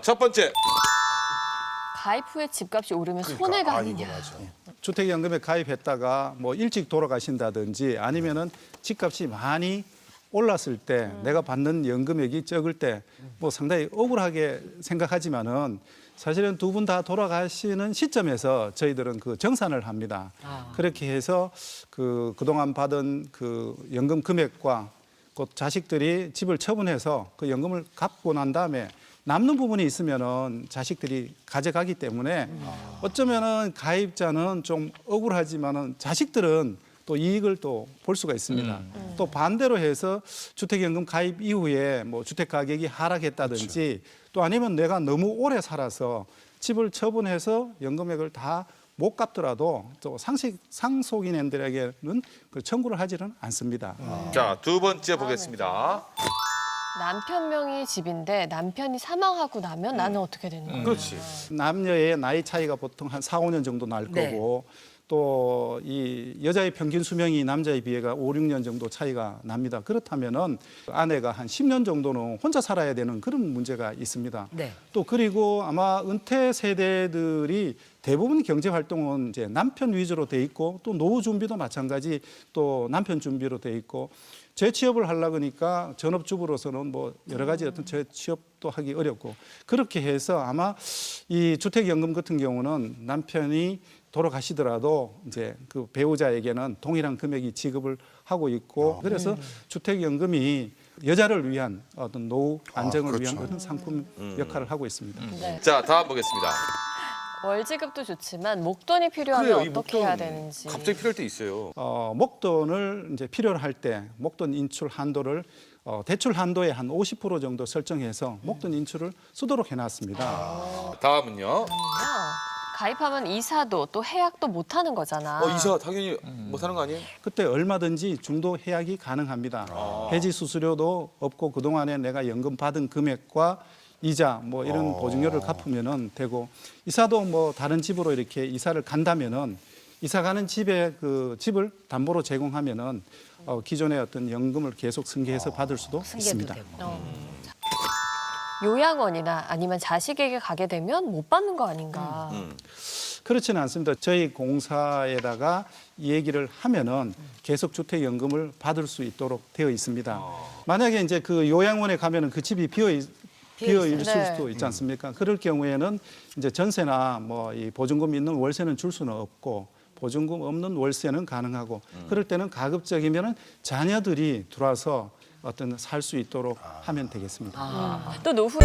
첫 번째. 가입 후에 집값이 오르면 그러니까, 손해가 아, 아니냐. 맞아. 주택연금에 가입했다가 뭐 일찍 돌아가신다든지 아니면은 집값이 많이 올랐을 때 내가 받는 연금액이 적을 때 뭐 상당히 억울하게 생각하지만은 사실은 두 분 다 돌아가시는 시점에서 저희들은 그 정산을 합니다. 그렇게 해서 그 그동안 받은 그 연금 금액과 곧 자식들이 집을 처분해서 그 연금을 갚고 난 다음에 남는 부분이 있으면은 자식들이 가져가기 때문에 어쩌면은 가입자는 좀 억울하지만은 자식들은 또 이익을 또 볼 수가 있습니다. 또 반대로 해서 주택연금 가입 이후에 뭐 주택 가격이 하락했다든지 또 아니면 내가 너무 오래 살아서 집을 처분해서 연금액을 다 못 갚더라도 또 상식 상속인들에게는 그 청구를 하지는 않습니다. 자, 두 번째 보겠습니다. 남편 명의 집인데 남편이 사망하고 나면 나는 어떻게 되는 거야? 그렇지. 남녀의 나이 차이가 보통 한 4, 5년 정도 날 네. 거고 또 이 여자의 평균 수명이 남자에 비해가 5, 6년 정도 차이가 납니다. 그렇다면은 아내가 한 10년 정도는 혼자 살아야 되는 그런 문제가 있습니다. 네. 또 그리고 아마 은퇴 세대들이 대부분 경제 활동은 이제 남편 위주로 돼 있고 또 노후 준비도 마찬가지 또 남편 준비로 돼 있고 재취업을 하려고 하니까 전업주부로서는 뭐 여러 가지 어떤 재취업도 하기 어렵고 그렇게 해서 아마 이 주택연금 같은 경우는 남편이 돌아가시더라도 이제 그 배우자에게는 동일한 금액이 지급을 하고 있고 그래서 주택연금이 여자를 위한 어떤 노후 안정을 위한 그런 상품 역할을 하고 있습니다. 네. 자, 다음 보겠습니다. 월지급도 좋지만 목돈이 필요하면 어떻게 해야 되는지. 갑자기 필요할 때 있어요. 어, 목돈을 이제 필요로 할 때 목돈 인출 한도를 어, 대출 한도의 한 50% 정도 설정해서 목돈 인출을 쓰도록 해놨습니다. 다음은요. 아, 가입하면 이사도 또 해약도 못 하는 거잖아. 어, 이사 당연히 못 하는 거 아니에요? 그때 얼마든지 중도 해약이 가능합니다. 해지 수수료도 없고 그동안에 내가 연금 받은 금액과 이자 뭐 이런 보증료를 갚으면은 되고 이사도 뭐 다른 집으로 이렇게 이사를 간다면은 이사 가는 집에 그 집을 담보로 제공하면은 어, 기존의 어떤 연금을 계속 승계해서 받을 수도 있습니다. 되고. 어. 요양원이나 아니면 자식에게 가게 되면 못 받는 거 아닌가. 음. 그렇지는 않습니다. 저희 공사에다가 이 얘기를 하면은 계속 주택 연금을 받을 수 있도록 되어 있습니다. 만약에 이제 그 요양원에 가면은 그 집이 비어 있, 비어 있을 네. 수도 있지 않습니까? 그럴 경우에는 이제 전세나 뭐 이 보증금 있는 월세는 줄 수는 없고 보증금 없는 월세는 가능하고 그럴 때는 가급적이면은 자녀들이 들어와서 어떤 살 수 있도록 하면 되겠습니다. 또 노후